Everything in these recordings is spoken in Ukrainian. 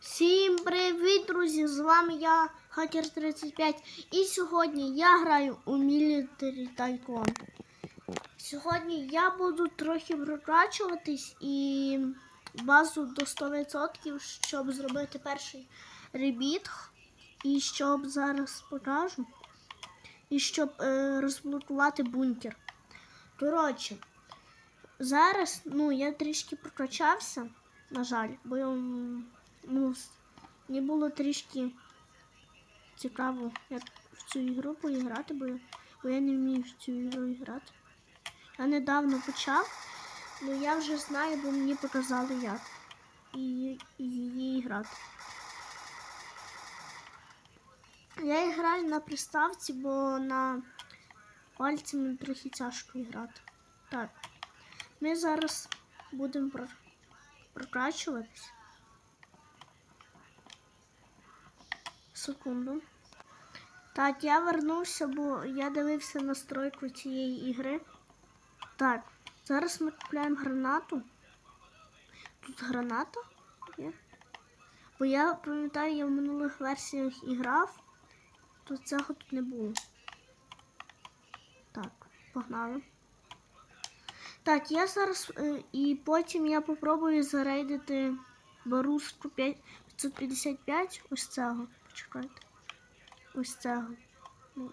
Всім привіт, друзі! З вами я, Хакер 35, і сьогодні я граю у Military Tycoon. Сьогодні я буду трохи прокачуватись і базу до 100%, щоб зробити перший ребіт. І щоб зараз покажу. І щоб е, розблокувати бункер. Коротше, зараз ну, я трішки прокачався, на жаль, бо я, ну, мені було трішки цікаво, як в цю ігру поіграти, бо, бо я не вмію в цю ігру грати. Я недавно почав, але я вже знаю, бо мені показали як і її грати. Я граю на приставці, бо на пальці мені трохи тяжко грати. Так, ми зараз будемо про- прокачуватись. Секунду. Так, я вернувся, бо я дивився настройку цієї ігри. Так, зараз ми купляємо гранату. Тут граната є. Бо я пам'ятаю, я в минулих версіях і грав, то цього тут не було. Так, погнали. Так, я зараз е, і потім я попробую зарейдити Баруску 555 ось цього. Почекайте. Ось цього. Ну.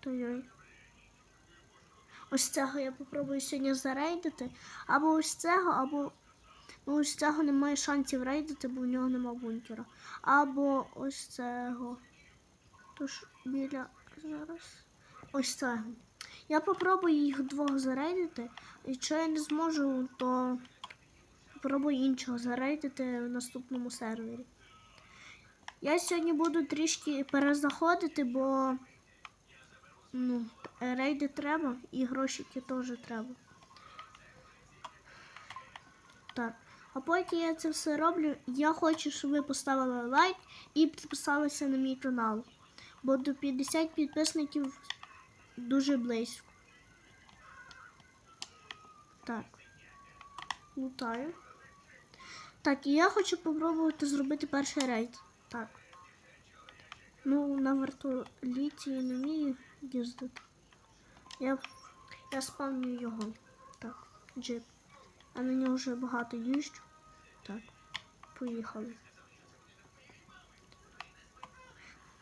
Той-ой. Ось цього я попробую сьогодні зарейдити. Або ось цього, або. Ну, ось цього немає шансів рейдити, бо в нього нема бункера. Або ось цього. Тож біля зараз. Ось цього. Я попробую їх двох зарейдити. Якщо я не зможу, то попробую іншого зарейдити в наступному сервері. Я сьогодні буду трішки перезаходити, бо ну, рейди треба і грошики теж треба. Так. А поки я це все роблю, я хочу, щоб ви поставили лайк і підписалися на мій канал. Бо до 50 підписників дуже близько. Так. Лутаю. Так, і я хочу попробувати зробити перший рейд. Так. Ну, на вертоліті я не вмію їздити. Я, я спавню його. Так, джип. А на нього вже багато їжджу. Так, поїхали.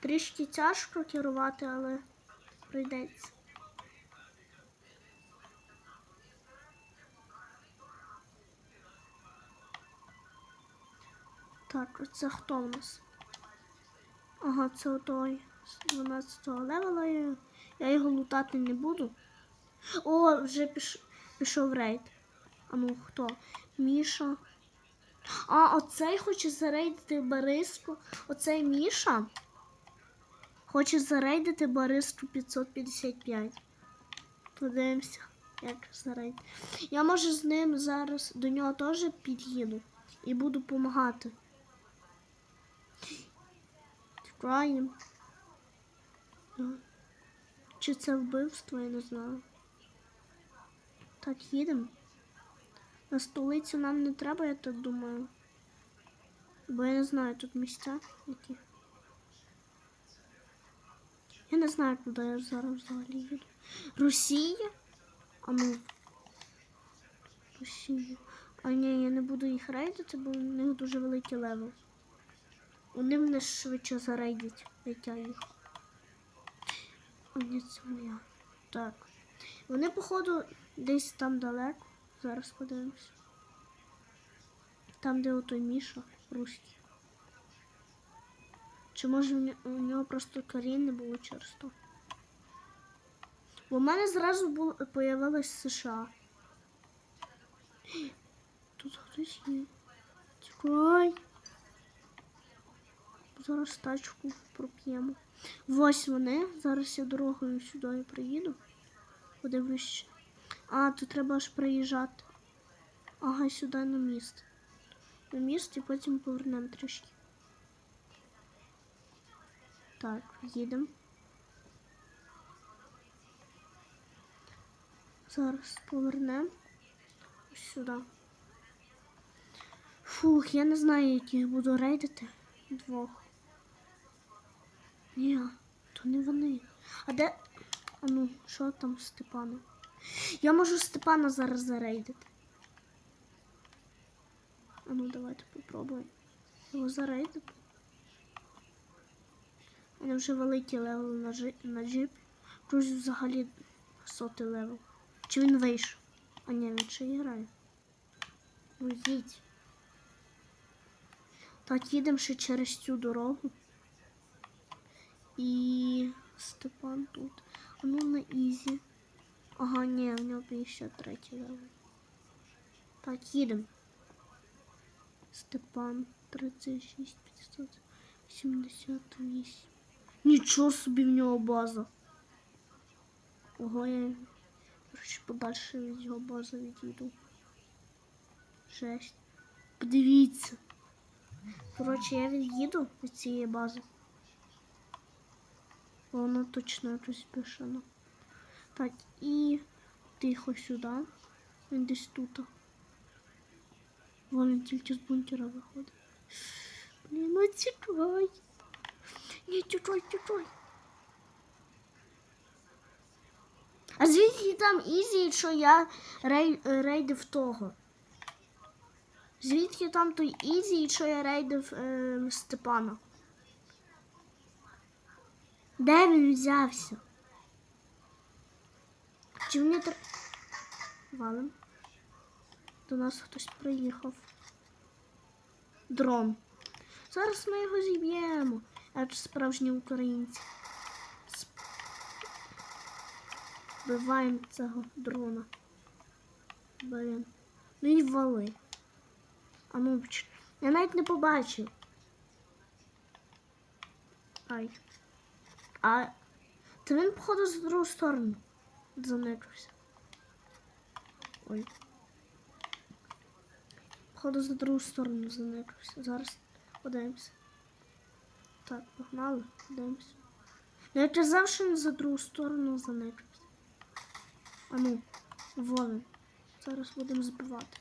Трішки тяжко керувати, але прийдеться. Так, це хто в нас? Ага, це той з 12 левела. Я, його лутати не буду. О, вже піш, пішов рейд. А ну хто? Міша. А, оцей хоче зарейдити Бориску. Оцей Міша хоче зарейдити Бориску 555. Подивимося, як зарейдити. Я може з ним зараз до нього теж під'їду і буду допомагати. Тікаємо. Ну, Чи це вбивство, я не знаю. Так, їдемо. На столицю нам не треба, я так думаю. Бо я не знаю тут місця які. Я не знаю, куди я зараз взагалі їду. Росія? А ну. Росія. А ні, я не буду їх рейдити, бо у них дуже великий левел. Вони мене швидше зарейдять, як я їх. Ні, це моя. Так. Вони, походу, десь там далеко. Зараз подивимось. Там, де отой Міша, русський. Чи може у нього просто корінь не було через то? Бо в мене зразу було, США. Тут хтось є. Тікай. Зараз тачку проп'ємо. Ось вони. Зараз я дорогою сюди приїду. Подивлюсь. А, тут треба аж приїжджати. Ага, сюди на міст. На міст і потім повернемо трішки. Так, їдемо. Зараз повернемо сюди. Фух, я не знаю, яких буду рейдити. Двох. Ні, то не вони. А де. А ну, що там з Степаном? Я можу Степана зараз зарейдити. А ну, давайте попробуємо. Його зарейдити. Мене вже великий левел на, джи... на джип. Плюс взагалі сотий левел. Чи він вийшов? А ні, він ще грає. Ну, їдь. Так, їдемо ще через цю дорогу. І Степан тут. А ну на ізі. Ага, ні, в нього 53 левел. Так, їдемо. Степан 36 578. Нічого собі в нього база. Ого, я коротше, подальше від його бази відійду. Жесть. Подивіться. Коротше, я від'їду від цієї бази. Вона точно розбішена. Так, і тихо сюди. Він десь тут. Вон тільки з бункера виходить. Блін, ну тікай. Ні, тікай, тікай. А звідки там Ізі, що я рей, рейдив того? Звідки там той Ізі, що я рейдив е, Степана? Де він взявся? Чи мені тр... Валим. До нас хтось приїхав. Дрон. Зараз ми його зіб'ємо. Ж справжні українці. Вбиваємо цього дрона. Блін. Ну і вали. А ну, я навіть не побачив. Ай. А. Та він, походу, з другу сторону. Заникався. Ой. Походу, за другу сторону заникався. Зараз подивимося. Так, погнали, подивимося. Ну, я казав, що він за другу сторону заникався. А ну, волен. Зараз будемо збивати.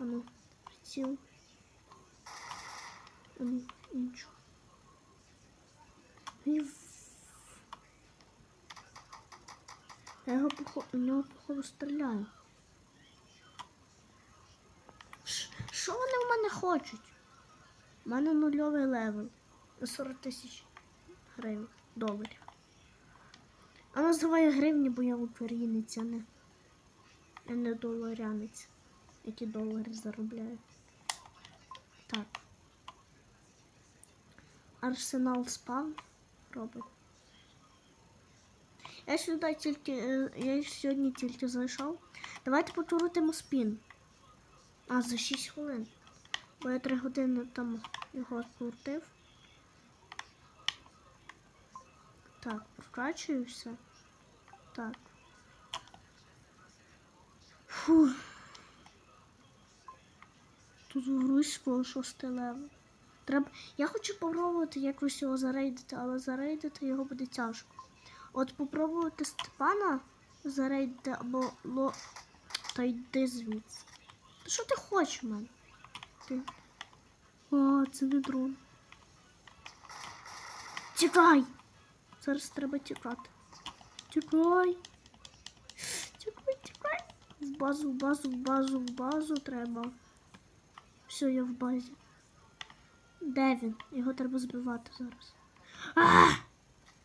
А ну, приціл. А ну, іншу. Я його походу, нього походу стріляю. Що вони в мене хочуть? У мене нульовий левел. На 40 тисяч гривень, доларів. А називаю гривні, бо я українець, а не, а не доларянець, які долари заробляю. Так. Арсенал спав робить. Я сюди тільки. е, Я сьогодні тільки зайшов. Давайте покрутимо спін. А, за 6 хвилин. Бо я 3 години там його крутив. Так, прокачуюся. Так. Фу. Тут грусь по 6 левел. Треба. Я хочу попробувати якось його зарейдити, але зарейдити його буде тяжко. От попробувати Степана зарейдити або ло. Та йди звідси. Та що ти хочеш в мене? Ти. О, це не дрон. Тікай! Зараз треба тікати. Тікай. Тікай, тікай. В базу, в базу, в базу, в базу треба. Все, я в базі. Де він? Його треба збивати зараз. А!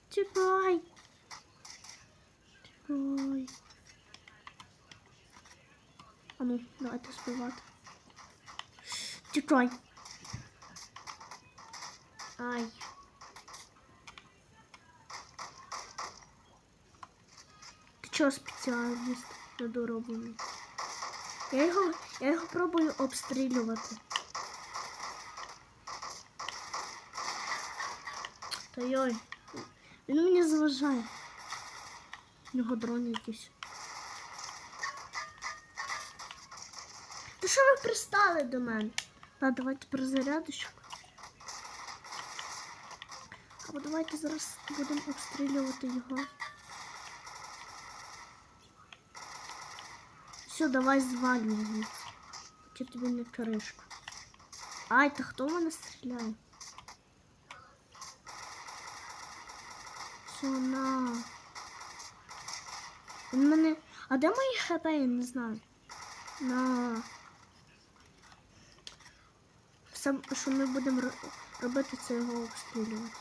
Тікай! Тікай. А ну, давайте збивати. Тікай. Ай. Ти чого спеціаліст недороблений? Я його, я його пробую обстрілювати. Та йой. Він мені заважає. У нього дрон якийсь. Та що ви пристали до мене? Та давайте про перезарядочку. Або давайте зараз будемо обстрілювати його. Все, давай звідси, тільки тобі не кришку. Ай, та хто в мене стріляє? Все, на. Він мене. А де мої хп, я не знаю. На. Все, що ми будемо робити, це його обстрілювати.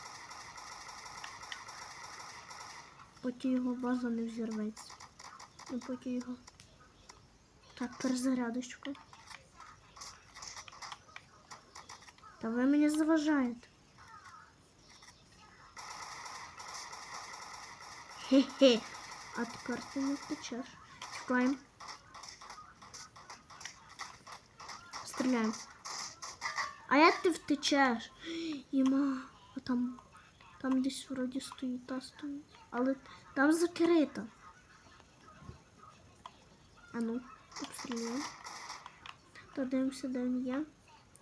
Поки його база не взірветься. Ну, поки його. Так, перезарядочку. Та ви мені заважаєте. Хе-хе. Тепер ти не втечеш. Тікаємо. Стріляємо. А як ти втечеш? Іма, а там, там десь вроді стоїть та стоїть. Але там закрито. А ну, обстрілюємо. Та дивимося, де він є.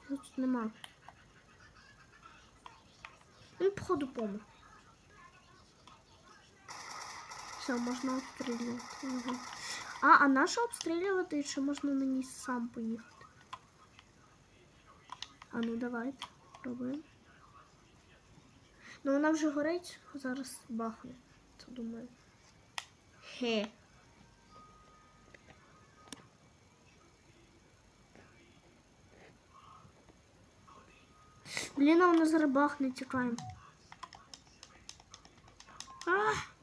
Тут нема. Він походу помер. Все, можна обстрілювати. його. А, а нащо обстрілювати, якщо можна на ній сам поїхати? А ну давайте, пробуємо. Ну вона вже горить, зараз бахне. Це думаю. Хе. Блін, а вона зараз бахне, тікаємо. А!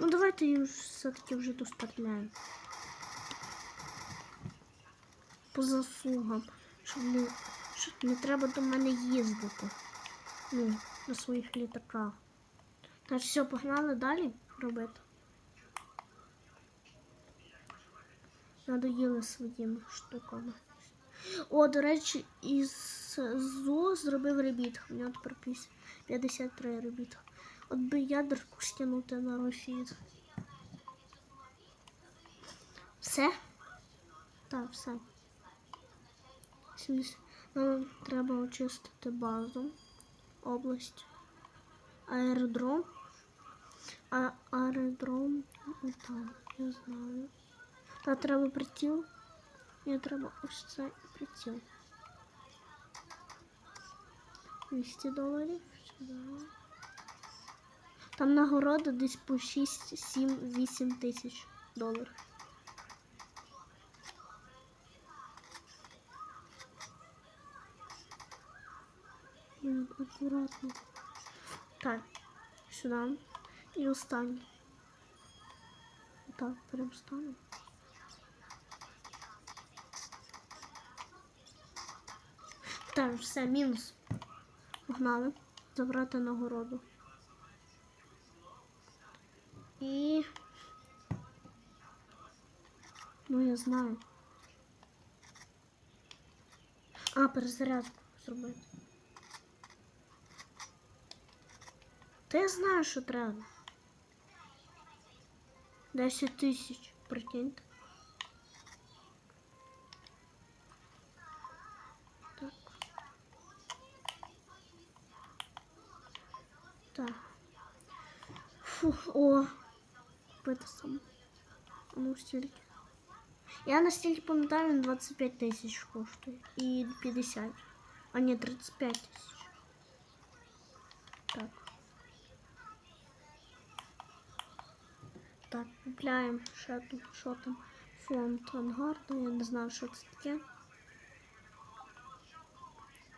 Ну давайте її все-таки вже достатляємо. По заслугам, щоб не, не треба до мене їздити. Ну, на своїх літаках. Так, все, погнали далі робити. Надоїли своїми штуками. О, до речі, із ЗУ зробив ребіт. У нього тепер 53 ребіт. От би ядерку стягнути на Росію. Все? Так, все. Нам треба очистити базу, область, аеродром. А аеродром там, я знаю. Та треба приціл. Мені треба ось цей приціл. 200 доларів. Сюди. Там нагорода десь по 6, 7, 8 тисяч доларів. Акуратно. Так, сюди. І останній. Так, прям стану. Так, все, мінус. Погнали. Забрати нагороду. Ну, я знаю. А, перезарядку зробити. Та я знаю, що треба. 10 тисяч, прикиньте. Так. Так. Фух, о. Купити сам. Ну, стільки. Я настільки пам'ятаю, він 25 тисяч коштує. І 50. А ні, 35 тисяч. Так. Так, купляємо ще тут, що там. Фонд ангарду, я не знаю, що це таке.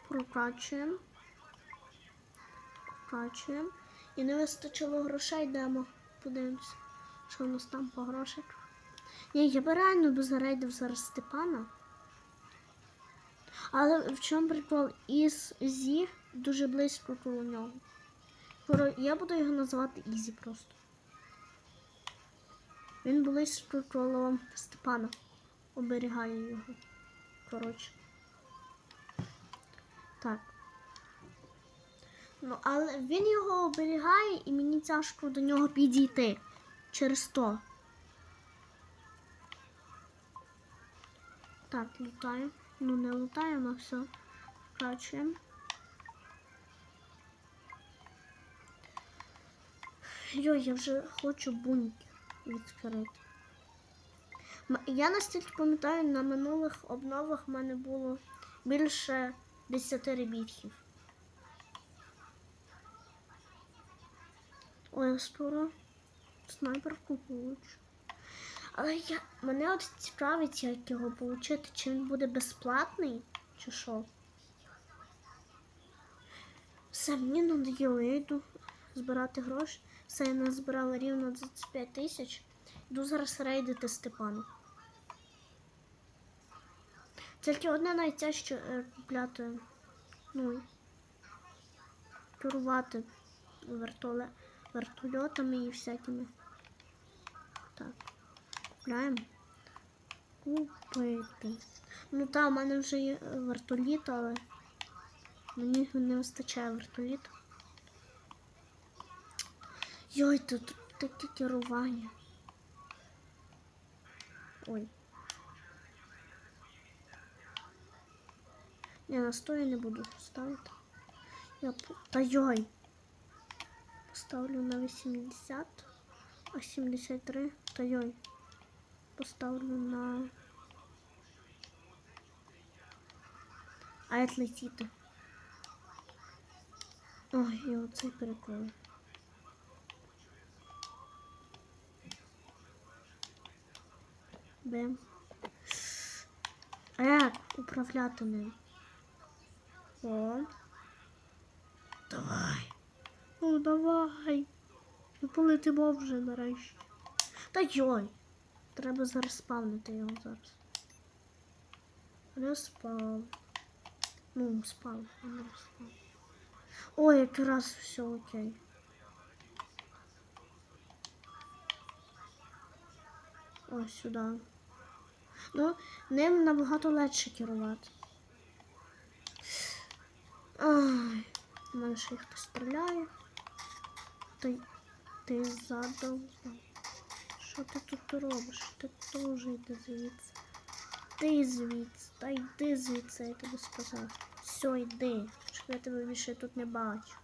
Прокачуємо. Прокачуємо. І не вистачило грошей, йдемо. Подивимось, що у нас там по грошах. Ні, я би реально би зарейдив зараз Степана. Але в чому прикол? Із Зі дуже близько коло нього. Я буду його називати Ізі просто. Він близько коло Степана. Оберігає його. Коротше. Так. Ну, але він його оберігає і мені тяжко до нього підійти через то. Так, літаю. Ну, не літаємо, все. Вкачуємо. Йой, я вже хочу бункер відкрити. Я настільки пам'ятаю, на минулих обновах в мене було більше 10 ребітків. Ой, скоро снайперку получу. Але я, мене от цікавить, як його отримати, чи він буде безплатний, чи що. Все, мені надоїло, я йду збирати гроші. Все, я назбирала рівно 25 тисяч. Йду зараз рейдити Степану. Тільки одне найтяжче е, купляти, ну, керувати вертоле, вертольотами і всякими. Так, купляємо. Купити. Ну так, у мене вже є е, вертоліт, але мені не вистачає вертоліт. Йой, тут таке керування. Ой. Я на я не буду ставити. Я Та йой. Поставлю на 80, а 73. Та йой. Поставлю на. А як летіти? Ой, і оцей прикол. Бем. А як управляти ним? О. Давай. Ну давай. Ну полетимо вже нарешті. Та йой. Треба зараз спавнити його зараз. Розпав. Ну, спав. Ой, якраз все окей. Ось сюди. Ну, ним набагато легше керувати. Ай, у мене ще хтось стріляє. Ти, ти задав. Що ти тут робиш? Ти теж йди звідси. Ти звідси, та йди звідси, я тобі сказав. Все, йди. Щоб я тебе більше тут не бачу.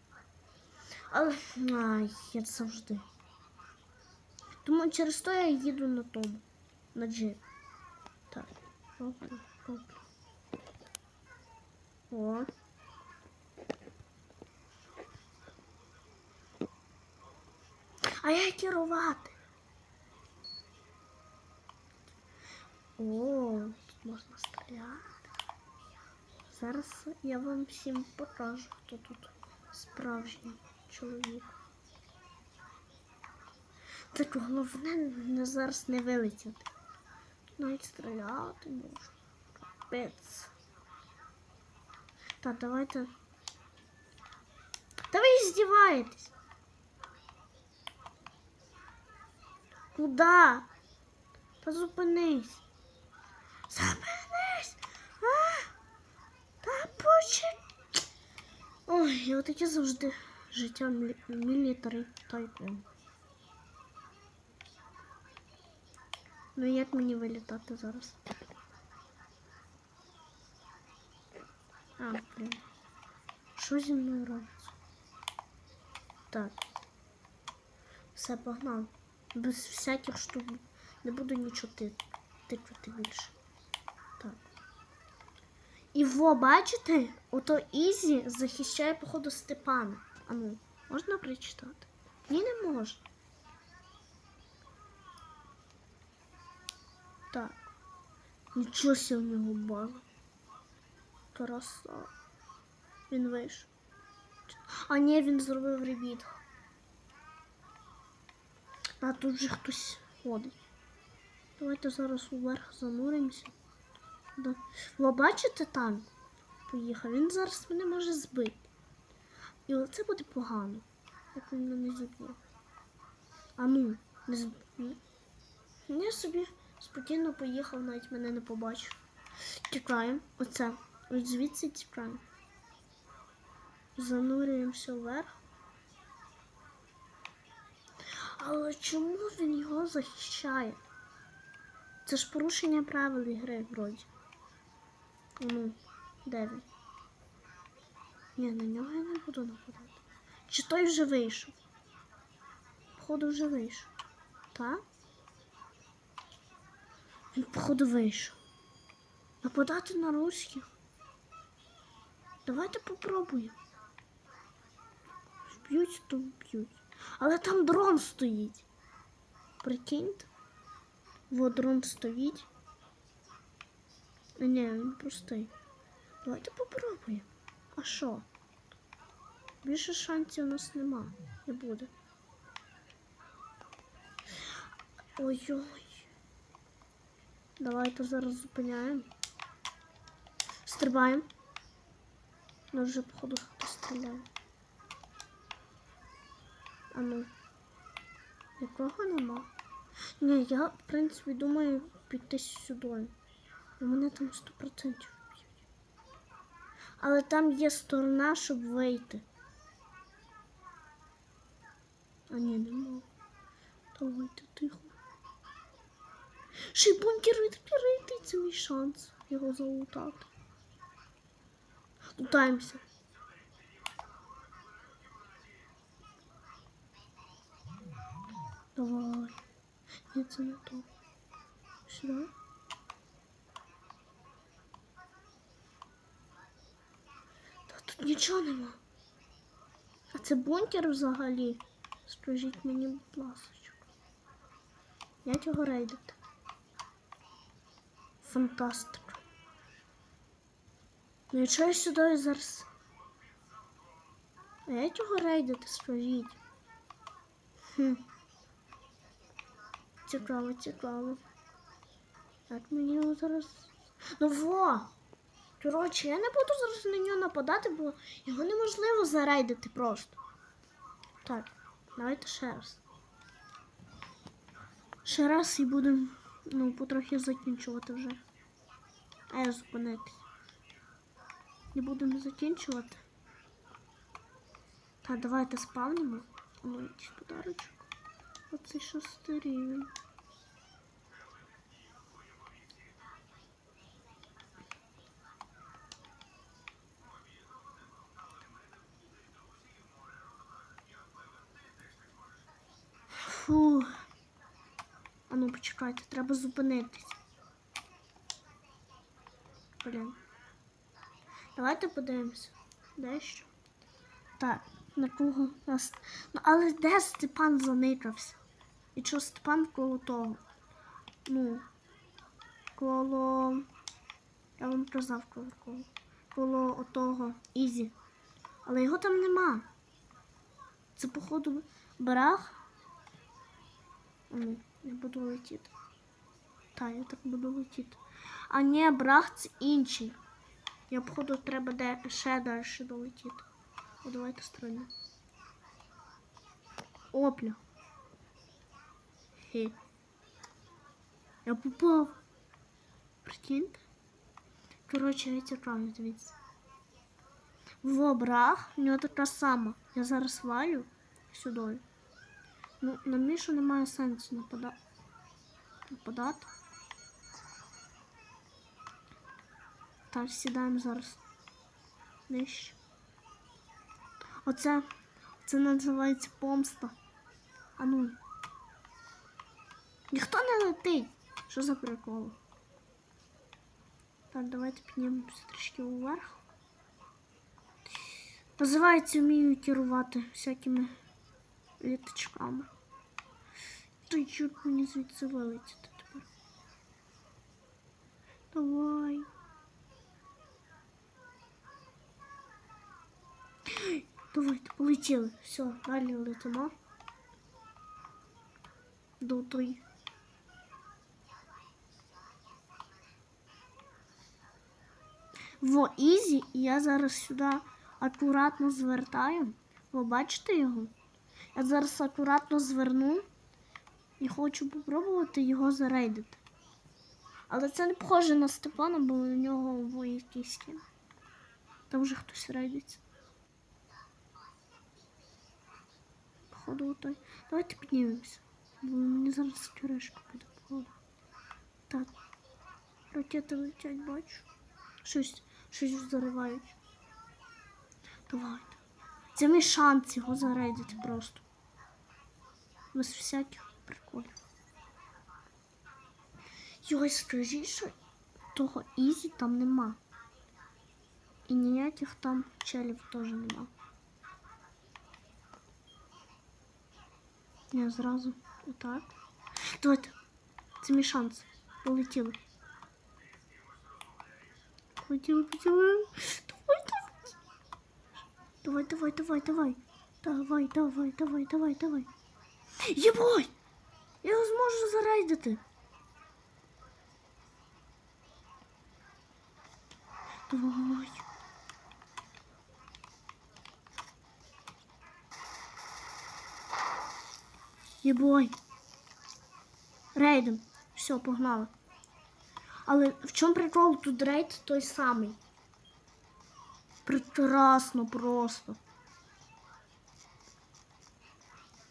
Але ай, я завжди. Тому через то я їду на тому. На джип. Так. Роблю, роблю. О. А як керувати? О, тут можна стріляти. Зараз я вам всім покажу, хто тут справжній чоловік. Так головне не зараз не вилетіти. Навіть стріляти можна. Капець. Так, давайте. Та ви здіваєтесь. Куда? Та Та почекай. Ой, я отаке завжди життя мілі- мілітарі тайкун. Ну як мені вилітати зараз? А, блін. Що зі мною робиться? Так. Все, погнав. Без всяких штук. Не буду нічого ти- тикати більше. І во, бачите? Ото Ізі захищає, походу, Степана. А ну, можна прочитати? Ні, не можна. Так. Нічого себе в нього база. Краса. Він вийшов. А ні, він зробив ребіт. А тут же хтось ходить. Давайте зараз уверх зануримося. Ви бачите танк? Поїхав. Він зараз мене може збити. І оце буде погано. Як він мене зіб'є. А ну, не зб... Я собі спокійно поїхав, навіть мене не побачив. Тікаємо. Оце. Ось звідси тікаємо. Занурюємося вверх. Але чому він його захищає? Це ж порушення правил ігри вроді. Ну, де він? Ні, на нього я не буду нападати. Чи той вже вийшов? Походу вже вийшов. Так? Він, походу, вийшов. Нападати на русських. Давайте попробуємо. Вб'ють, то вб'ють. Але там дрон стоїть. Прикиньте. Во дрон стоїть. Ні, він простий. Давайте попробуємо. А що? Більше шансів у нас нема. Не буде. Ой-ой. Давайте зараз зупиняємо. Стрибаємо. Ну вже, походу, хтось стріляє. А ну. Нікого нема. Ні, я, в принципі, думаю піти сюди. І мене там 100% б'ють. Але там є сторона, щоб вийти. А ні, нема. Давайте тихо. Ще й бункер це мій шанс його залутати. Лутаємося. Давай. Ні, це не то. Сюди. Та тут нічого нема. А це бункер взагалі? Скажіть мені, будь ласка. Як його рейдити? Фантастика. Ну і чого я сюди зараз? А як його рейдити, скажіть? Хм. Цікаво, цікаво. Як мені його зараз. Ну во! Коротше, я не буду зараз на нього нападати, бо його неможливо зарейдити просто. Так, давайте ще раз. Ще раз і будемо ну, потрохи закінчувати вже. А я зупинитись. Не будемо закінчувати. Так, давайте спавнимо. Якийсь подарочок. Оцей шостий рівень. Фу. А ну почекайте, треба зупинитись. Блін. Давайте подивимося. Дещо. Так, на кого нас. Ну, але де Степан заникався? І що Степан коло того? Ну, коло. Я вам казав коло коло. Коло отого Ізі. Але його там нема. Це, походу, барах. Ну, я буду летіти. Так, я так буду летіти. А ні, брах це інший. Я, походу, треба де ще далі долетіти. О, давайте стрільнемо. Опля. Хе. Я попав. Прикиньте. Коротше, я цікавлю, дивіться. Во брах, у нього така сама. Я зараз валю сюди. Ну, на Мішу немає сенсу нападати. Нападати. Так, сідаємо зараз. Нижче. Оце, це називається помста. А ну. Ніхто не летить. Що за прикол? Так, давайте піднімемося трішки вверх. Називається вмію керувати всякими літачками. Та чуть мені звідси вилетіти тепер. Давай. Давайте, полетіли. Все, далі летимо. До той. Во Ізі, і я зараз сюди акуратно звертаю. Ви бачите його? Я зараз акуратно зверну і хочу попробувати його зарейдити. Але це не похоже на Степана, бо у нього во якийсь кін. Там вже хтось рейдиться. Походу той. Давайте піднімемося. Бо мені зараз черешка буде походу. Так. Ракети летять, бачу. Щось, щось взривають. Давайте. Це мій шанс його зарейдити просто. Без всяких приколів. Йой, скажи, що того Ізі там нема. І ніяких там челів теж нема. Я зразу отак. Давайте. Це мій шанс. Полетіли. Полетіли, полетіли. Давай, давай. Давай, давай, давай, давай. Давай, давай, давай, давай, давай. Єбой! Я його зможу зарейдити. Давай. Єбой. Рейдом. Все, погнали. Але в чому прикол тут рейд той самий? Прекрасно просто.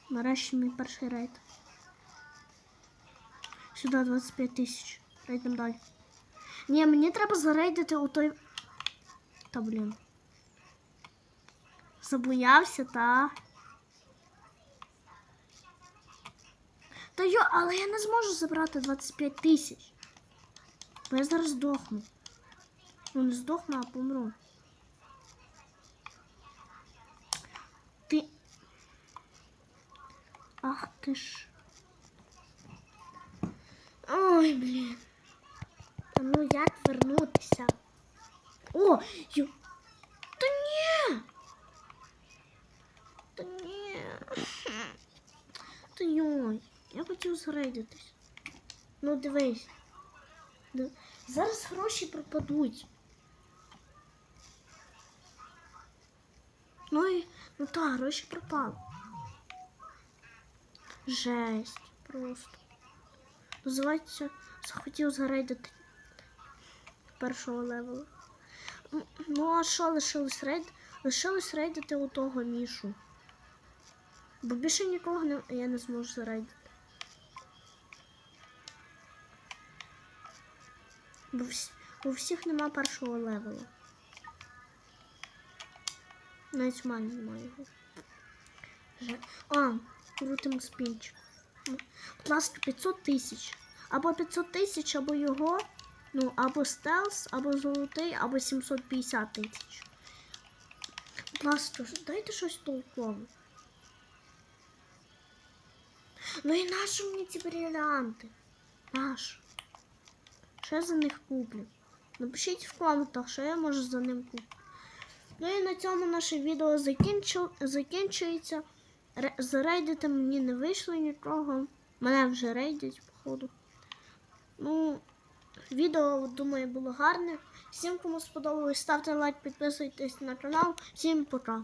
Нарешті мій перший рейд. Сюди 25 тисяч. Рейдем далі. Ні, мені треба зарейдити у той. Та блін. Забоявся, та. Та йо, але я не зможу забрати 25 тисяч. Бо я зараз здохну. Ну не здохну, а помру. Ти. Ах ти ж. Ой, блін. Та ну як вернутися? О! Ю... Та ні! Та ні. Та йой. Я хотів зрейдитись. Ну дивись. Ди- Зараз гроші пропадуть. Ну і ну так, гроші пропали. Жесть просто. Називається захотів зарейдити першого левела. Ну, а що лишилось рейд? Лишилось рейдити у того мішу. Бо більше нікого не, я не зможу зарейдити. Бо всі, у всіх нема першого левела. Навіть в мене немає його. Же- А, крутим спінчик. Будь ласка, 500 тисяч. Або 500 тисяч, або його. Ну, або стелс, або золотий, або 750 тисяч. Будь ласка, дайте щось толкове. Ну і нащо мені ці брилянти? Наш. Що я за них куплю? Напишіть в коментах, що я можу за ним купити. Ну і на цьому наше відео закінчу... закінчується. Ре- Зарейдити мені не вийшло нікого. Мене вже рейдять, походу. Ну, відео, думаю, було гарне. Всім, кому сподобалось, ставте лайк, підписуйтесь на канал. Всім пока.